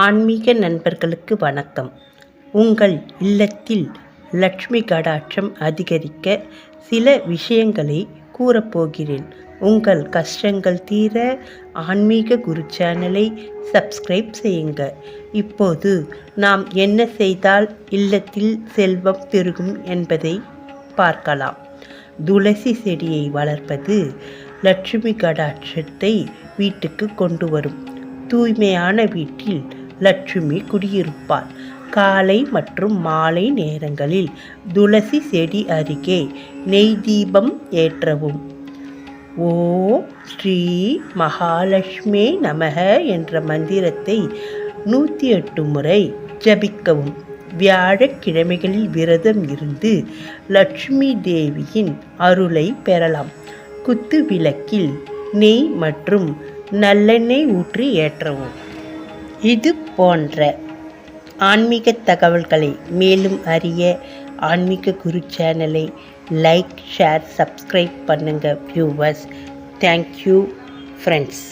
ஆன்மீக நண்பர்களுக்கு வணக்கம். உங்கள் இல்லத்தில் லட்சுமி கடாட்சம் அதிகரிக்க சில விஷயங்களை கூறப்போகிறேன் உங்கள் கஷ்டங்கள் தீர ஆன்மீக குரு சேனலை சப்ஸ்கிரைப் செய்யுங்க. இப்போது நாம் என்ன செய்தால் இல்லத்தில் செல்வம் பெருகும் என்பதை பார்க்கலாம். துளசி செடியை வளர்ப்பது லட்சுமி கடாட்சத்தை வீட்டுக்கு கொண்டு வரும். தூய்மையான வீட்டில் லட்சுமி குடியிருப்பாள். காலை மற்றும் மாலை நேரங்களில் துளசி செடி அருகே நெய் தீபம் ஏற்றவும். ஓ ஸ்ரீ மகாலட்சுமி நமக என்ற மந்திரத்தை நூற்றி எட்டு முறை ஜபிக்கவும். வியாழக்கிழமைகளில் விரதம் இருந்து லட்சுமி தேவியின் அருளை பெறலாம். குத்து விளக்கில் நெய் மற்றும் நல்லெண்ணெய் ஊற்றி ஏற்றவும். இது போன்ற ஆன்மீக தகவல்களை மேலும் அறிய ஆன்மீக குரு சேனலை லைக் ஷேர் சப்ஸ்கிரைப் பண்ணுங்கள் வியூவர்ஸ் தேங்க்யூ ஃப்ரெண்ட்ஸ்